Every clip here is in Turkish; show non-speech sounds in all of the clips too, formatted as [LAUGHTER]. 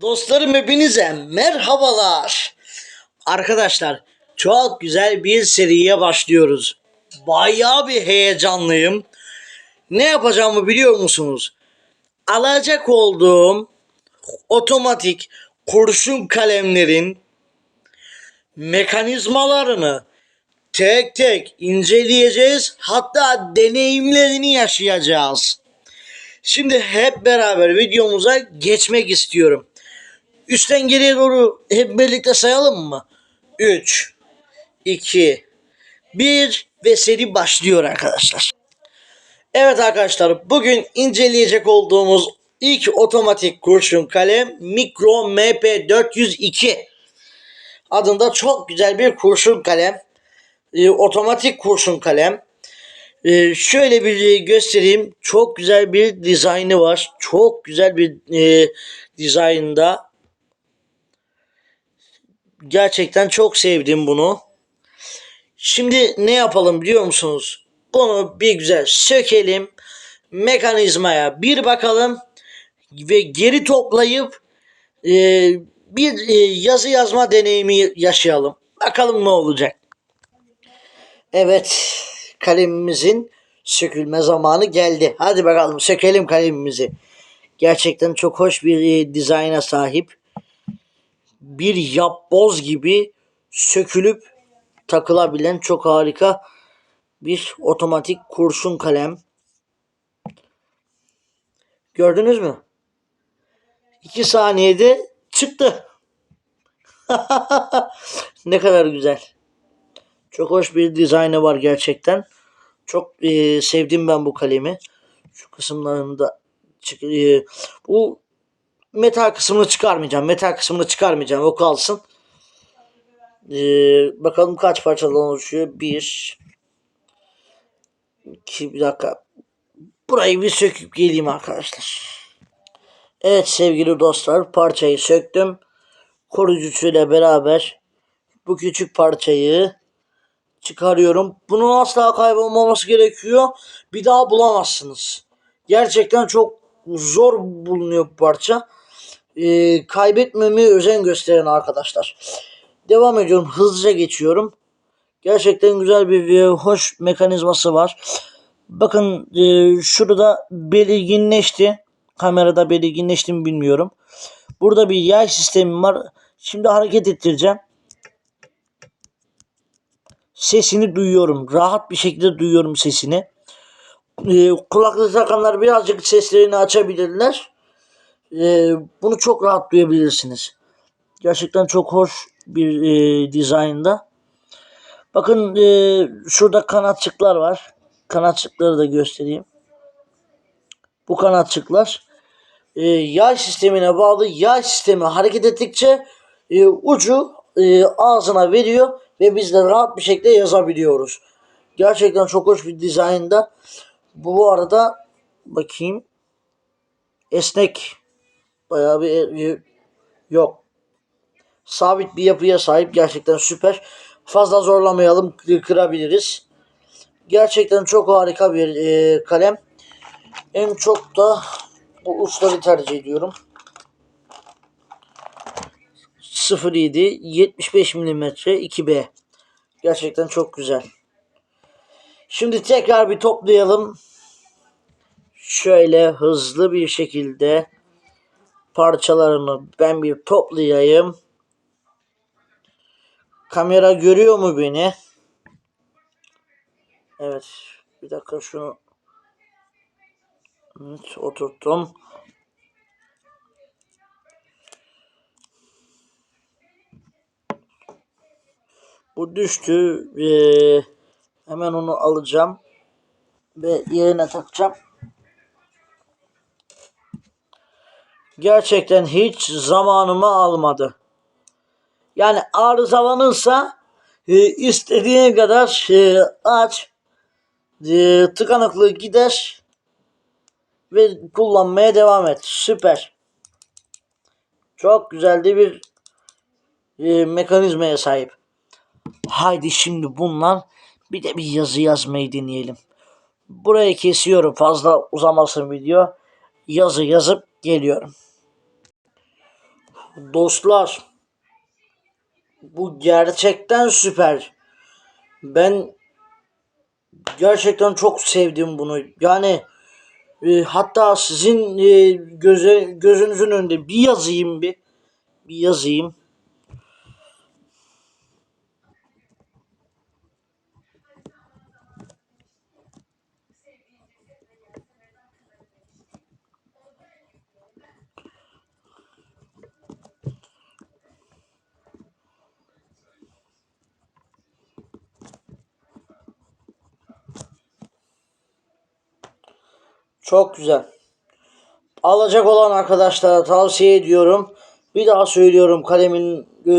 Dostlarım hepinize merhabalar. Arkadaşlar çok güzel bir seriye başlıyoruz. Bayağı bir heyecanlıyım. Ne yapacağımı biliyor musunuz? Alacak olduğum otomatik kurşun kalemlerin mekanizmalarını tek tek inceleyeceğiz. Hatta deneyimlerini yaşayacağız. Şimdi hep beraber videomuza geçmek istiyorum. Üstten geriye doğru hep birlikte sayalım mı? 3, 2, 1 ve seri başlıyor arkadaşlar. Evet arkadaşlar bugün inceleyecek olduğumuz ilk otomatik kurşun kalem Micro MP402 adında çok güzel bir kurşun kalem. Ee, otomatik kurşun kalem. Ee, şöyle bir göstereyim. Çok güzel bir dizaynı var. Çok güzel bir e, dizaynda. Gerçekten çok sevdim bunu. Şimdi ne yapalım biliyor musunuz? Bunu bir güzel sökelim. Mekanizmaya bir bakalım. Ve geri toplayıp e, bir e, yazı yazma deneyimi yaşayalım. Bakalım ne olacak. Evet, kalemimizin sökülme zamanı geldi. Hadi bakalım sökelim kalemimizi. Gerçekten çok hoş bir e, dizayna sahip. Bir yapboz gibi sökülüp takılabilen çok harika bir otomatik kurşun kalem. Gördünüz mü? 2 saniyede çıktı. [LAUGHS] ne kadar güzel. Çok hoş bir dizaynı var gerçekten. Çok e, sevdim ben bu kalemi. Şu kısımlarında çık- e, bu metal kısmını çıkarmayacağım. Metal kısmını çıkarmayacağım. O kalsın. E, bakalım kaç parçadan oluşuyor. Bir iki bir dakika. Burayı bir söküp geleyim arkadaşlar. Evet sevgili dostlar parçayı söktüm. Koruyucusuyla beraber bu küçük parçayı çıkarıyorum. Bunun asla kaybolmaması gerekiyor. Bir daha bulamazsınız. Gerçekten çok zor bulunuyor bu parça. Ee, kaybetmemeye özen gösteren arkadaşlar. Devam ediyorum. Hızlıca geçiyorum. Gerçekten güzel bir, bir hoş mekanizması var. Bakın e, şurada belirginleşti. Kamerada belirginleşti mi bilmiyorum. Burada bir yay sistemi var. Şimdi hareket ettireceğim sesini duyuyorum. Rahat bir şekilde duyuyorum sesini. Ee, kulaklık takanlar birazcık seslerini açabilirler. Ee, bunu çok rahat duyabilirsiniz. Gerçekten çok hoş bir e, dizaynda. Bakın e, şurada kanatçıklar var. Kanatçıkları da göstereyim. Bu kanatçıklar e, yay sistemine bağlı. Yay sistemi hareket ettikçe e, ucu e, ağzına veriyor ve biz de rahat bir şekilde yazabiliyoruz. Gerçekten çok hoş bir dizaynda. Bu arada bakayım esnek bayağı bir yok. Sabit bir yapıya sahip gerçekten süper. Fazla zorlamayalım kı- kırabiliriz. Gerçekten çok harika bir e, kalem. En çok da bu uçları tercih ediyorum. 07 75 mm 2B. Gerçekten çok güzel. Şimdi tekrar bir toplayalım. Şöyle hızlı bir şekilde parçalarını ben bir toplayayım. Kamera görüyor mu beni? Evet. Bir dakika şunu Evet, oturttum. Bu düştü. Ee, hemen onu alacağım. Ve yerine takacağım. Gerçekten hiç zamanımı almadı. Yani arızalanırsa e, istediğin kadar e, aç. E, tıkanıklığı gider. Ve kullanmaya devam et. Süper. Çok güzel de bir e, mekanizmaya sahip. Haydi şimdi bundan bir de bir yazı yazmayı deneyelim. Burayı kesiyorum fazla uzamasın video. Yazı yazıp geliyorum. Dostlar bu gerçekten süper. Ben gerçekten çok sevdim bunu. Yani e, hatta sizin e, göze, gözünüzün önünde bir yazayım bir. Bir yazayım. Çok güzel. Alacak olan arkadaşlara tavsiye ediyorum. Bir daha söylüyorum kalemin e,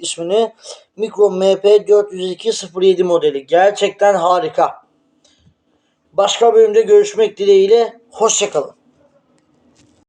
ismini. Micro MP 40207 modeli. Gerçekten harika. Başka bölümde görüşmek dileğiyle. Hoşçakalın.